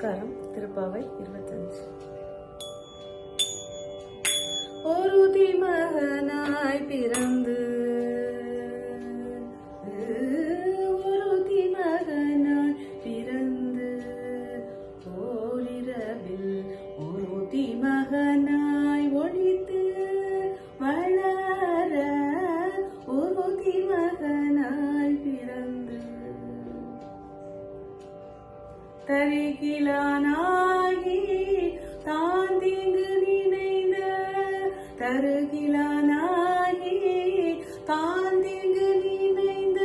நமஸ்காரம். திருப்பாவை இருபத்தஞ்சு. ஒரு திமகனாய் பிறந்து ஒரு திமகனாய் பிறந்து ஓரிரவில் ஒரு மகன் தருகிலானாகி தான் தீங்கு நினைந்த தருகிலானாகி தான் தீங்கு நினைந்த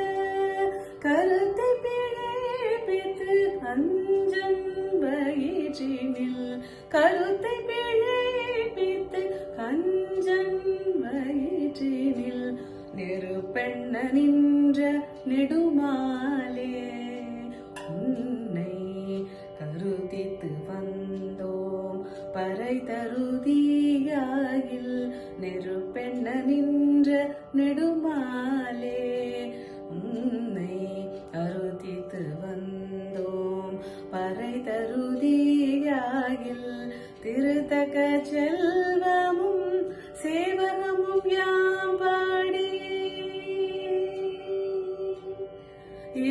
கருத்தை பிழைப்பித்து அஞ்சம் வயிற்றினில். கருத்தை பிழைப்பித்து அஞ்சம் வயிற்றினில். நெருப்பெண்ண நின்ற நெடுமாலே கரை தருதியாயில் நெருப்பெண்ண நின்ற நெடுமாலே உன்னை அருதித்து வந்தோம். பறை தருதியாயில் திருத்தக செல்வமும் சேவகமும் யாம்பாடி ஏ